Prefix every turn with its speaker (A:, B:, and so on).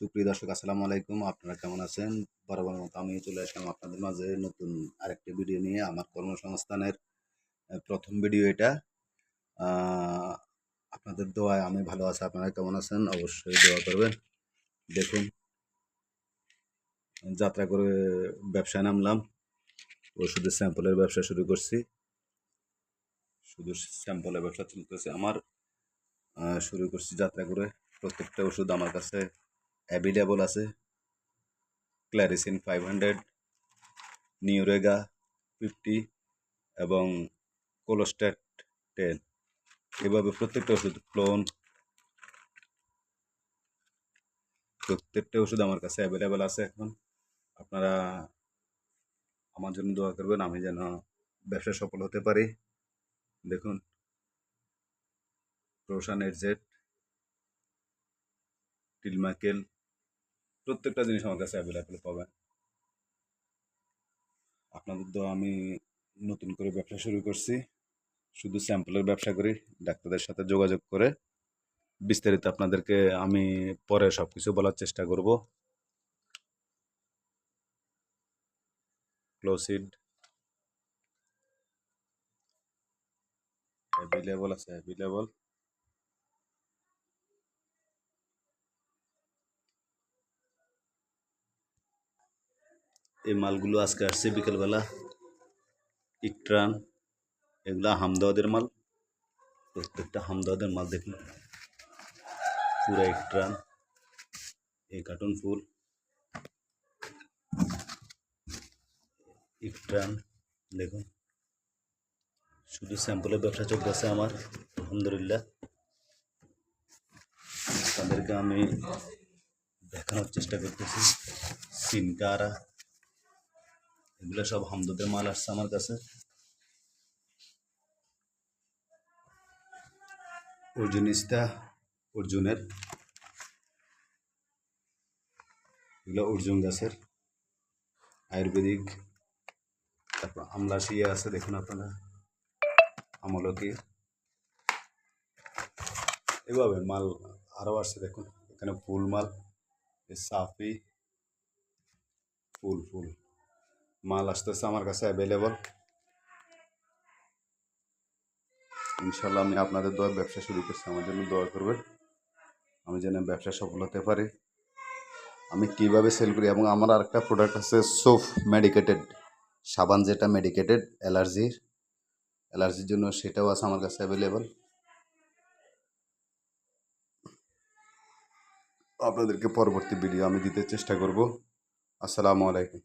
A: সুপ্রিয় দর্শক, আসসালামু আলাইকুম। আপনারা কেমন আছেন? বরাবর মতো আমি চলে আসলাম আপনাদের মাঝে নতুন আরেকটি ভিডিও নিয়ে আমার কর্মসংস্থানের প্রথম ভিডিও এটা। আপনাদের দোয়ায় আমি ভালো আছি। আপনারা কেমন আছেন? অবশ্যই দোয়া করবেন। দেখুন, যাত্রা করে ব্যবসায় নামলাম। ওষুধের স্যাম্পলের ব্যবসা শুরু করছি। শুধু স্যাম্পলের ব্যবসা চলতেছে আমার। শুরু করছি যাত্রা করে। প্রত্যেকটা ওষুধ আমার কাছে অ্যাভেলেবল আছে। ক্ল্যারিসিন ফাইভ হান্ড্রেড নিউরেগা ফিফটি এবং কোলোস্ট্যাট টেন এভাবে প্রত্যেকটা ওষুধ ক্লোন প্রত্যেকটা ওষুধ আমার কাছে অ্যাভেলেবেল আছে এখন। আপনারা আমার জন্য দোয়া করবেন, আমি যেন ব্যবসা সফল হতে পারি। দেখুন রোশান এডজেড টিলমাকেল প্রত্যেকটা জিনিস আমার কাছে অ্যাভেলেবেল পাবেন। আপনাদের তো আমি নতুন করে ব্যবসা শুরু করছি। শুধু স্যাম্পলের ব্যবসা করি, ডাক্তারদের সাথে যোগাযোগ করে। বিস্তারিত আপনাদেরকে আমি পরে সব কিছু বলার চেষ্টা করব। ক্লোসিড অ্যাভেলেবল আছে অ্যাভেলেবল এই মালগুলো আজকে আসছে বিকেলবেলা। ইকট্রান এগুলা হামদাওয়াদের মাল। প্রত্যেকটা হামদাওয়াদের মাল দেখুন। পুরা ইকট্রান এই কার্টুন ফুল। ইকট্রান দেখুন। শুধু স্যাম্পলের ব্যবসা চলতেছে আমার, আলহামদুলিল্লাহ। তাদেরকে আমি দেখানোর চেষ্টা করতেছি। সিনকারা এগুলো সব হামদদের মাল আসছে আমার কাছে। অর্জুনিস্তা অর্জুনের। এগুলো অর্জুন গাছের। আয়ুর্বেদিক। তারপর আমলাশিয়া আছে, দেখুন আপনারা। আমলকি। এভাবে মাল আরও আসছে, দেখুন। এখানে ফুল মাল সাফি। ফুল ফুল। মাল আসতেছে আমার কাছে অ্যাভেলেবল ইনশাল্লাহ আমি আপনাদের দোয়ার ব্যবসা শুরু করছি, আমার জন্য দোয়া করবেন। আমি যেন ব্যবসা সফল হতে পারি। আমি কীভাবে সেল করি এবং আমার আরেকটা প্রোডাক্ট আছে সোফ মেডিকেটেড সাবান যেটা মেডিকেটেড অ্যালার্জির। অ্যালার্জির জন্য সেটাও আছে আমার কাছে অ্যাভেলেবল আপনাদেরকে পরবর্তী ভিডিও আমি দিতে চেষ্টা করব। আসসালামু আলাইকুম।